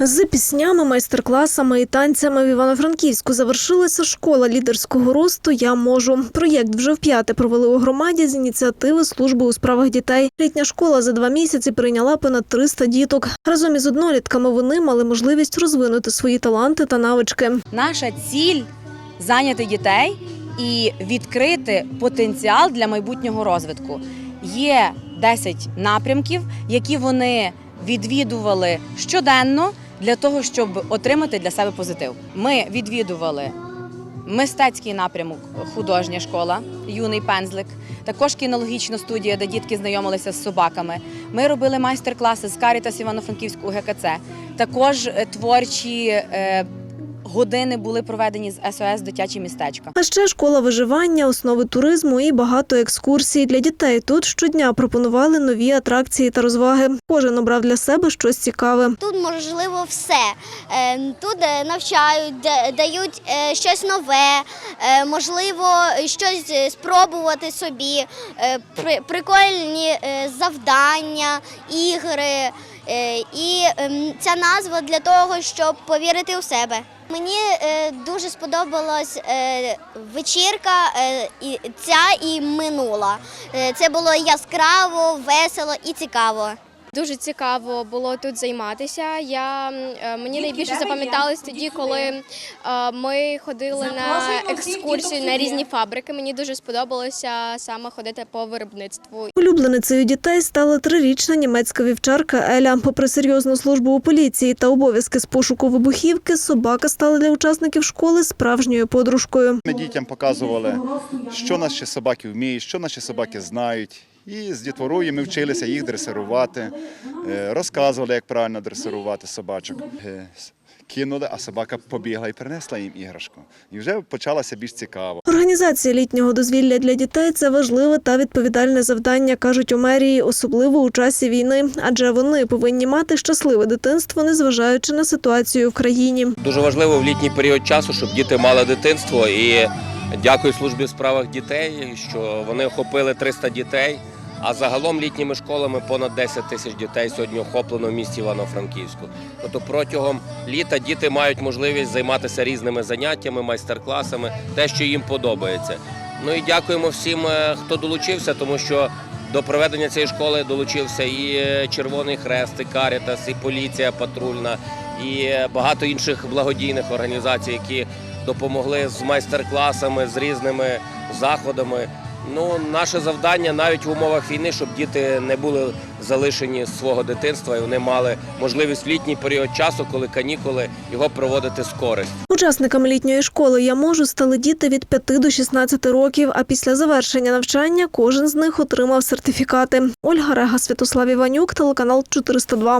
З піснями, майстер-класами і танцями в Івано-Франківську завершилася школа лідерського росту Я можу. Проєкт вже вп'яте провели у громаді з ініціативи служби у справах дітей. Літня школа за два місяці прийняла понад 300 діток. Разом із однолітками вони мали можливість розвинути свої таланти та навички. Наша ціль зайняти дітей і відкрити потенціал для майбутнього розвитку. Є 10 напрямків, які вони відвідували щоденно для того, щоб отримати для себе позитив. Ми відвідували мистецький напрямок художня школа, юний пензлик, також кінологічна студія, де дітки знайомилися з собаками. Ми робили майстер-класи з Карітас Івано-Франківського ГКЦ. Також е, творчі е, години були проведені з СОС дитячі містечка. А ще школа виживання, основи туризму і багато екскурсій для дітей. Тут щодня пропонували нові атракції та розваги. Кожен обрав для себе щось цікаве. Тут можливо все. Е, Тут е, навчають, да- дають е, щось нове, можливо, щось спробувати собі, прикольні завдання, ігри. Е, І ем, ця назва для того, щоб повірити у себе. Мені е, дуже сподобалась е, вечірка, ця і минула. Це було яскраво, весело і цікаво. Дуже цікаво було тут займатися. Я е, мені найбільше запам'яталось тоді, коли е, ми ходили на екскурсію на різні фабрики. Мені дуже сподобалося саме ходити по виробництву. Улюбленицею дітей стала трирічна німецька вівчарка Еля. Попри серйозну службу у поліції та обов'язки з пошуку вибухівки, собака стала для учасників школи справжньою подружкою. Ми дітям показували, що наші собаки вміють, що наші собаки знають. І з дітворою ми вчилися їх дресирувати, е, розказували, як правильно дресирувати собачок. Е, Кинули, а собака побігла і принесла їм іграшку. І вже почалося більш цікаво. Організація літнього дозвілля для дітей це важливе та відповідальне завдання, кажуть у мерії, особливо у часі війни, адже вони повинні мати щасливе дитинство, незважаючи на ситуацію в країні. Дуже важливо в літній період часу, щоб діти мали дитинство. І дякую службі у справах дітей, що вони охопили 300 дітей. А загалом літніми школами понад 10 тисяч дітей сьогодні охоплено в місті Івано-Франківську. Тобто протягом літа діти мають можливість займатися різними заняттями, майстер-класами, те, що їм подобається. Ну і дякуємо всім, е, хто долучився, тому що до проведення цієї школи долучився і е, Червоний Хрест, і Карітас, і поліція патрульна, і е, багато інших благодійних організацій, які допомогли з майстер-класами, з різними заходами. Ну, наше завдання навіть в умовах війни, щоб діти не були залишені з свого дитинства і вони мали можливість в літній період часу, коли канікули, його проводити з користю. Учасниками літньої школи я можу стали діти від 5 до 16 років. А після завершення навчання кожен з них отримав сертифікати. Ольга Рега, Святослав Іванюк, телеканал 402.